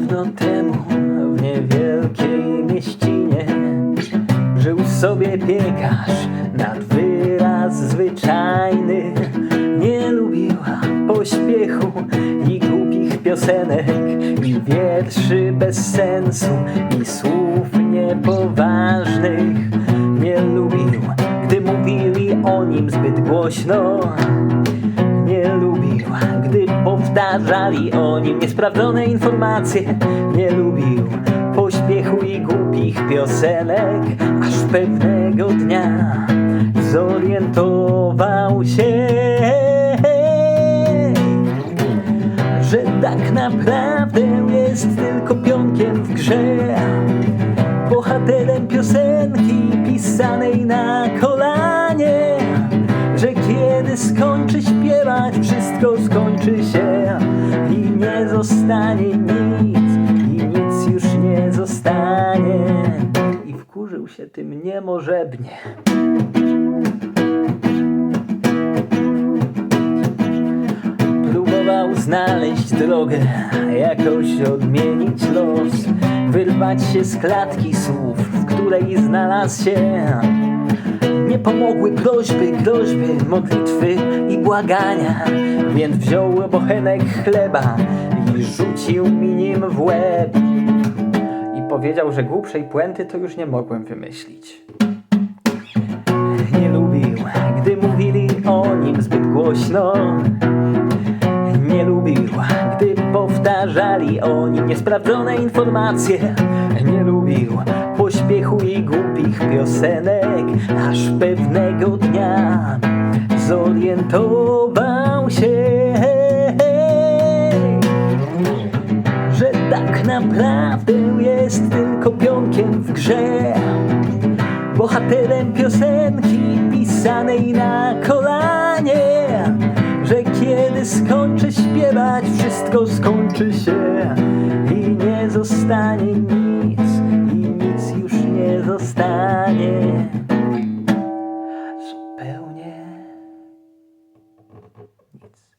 dawno temu w niewielkiej mieścinie żył sobie piekarz nad wyraz zwyczajny. Nie lubił pośpiechu i głupich piosenek i wierszy bez sensu i słów niepoważnych. Nie lubił, gdy mówili o nim zbyt głośno. Powtarzali o nim niesprawdzone informacje. Nie lubił pośpiechu i głupich piosenek, aż pewnego dnia zorientował się, że tak naprawdę jest tylko pionkiem w grze. Bohaterem piosenki pisanej na kolanie wszystko skończy się I nie zostanie nic I nic już nie zostanie I wkurzył się tym niemożebnie Próbował znaleźć drogę, jakoś odmienić los, wyrwać się z klatki słów, w której znalazł się. Nie pomogły prośby, groźby, modlitwy i błagania, więc wziął bochenek chleba i rzucił mi nim w łeb. I powiedział, że głupszej puenty to już nie mogłem wymyślić. Nie lubił, gdy mówili o nim zbyt głośno. Nie lubił, gdy powtarzali o nim niesprawdzone informacje. Nie lubił pośpiechu i głupich piosenek, aż pewnego dnia zorientował się, że tak naprawdę jest tylko pionkiem w grze. Bohaterem piosenki pisanej na kolanie Że kiedy skończy śpiewać wszystko skończy się I nie zostanie nic zostanie zupełnie nic.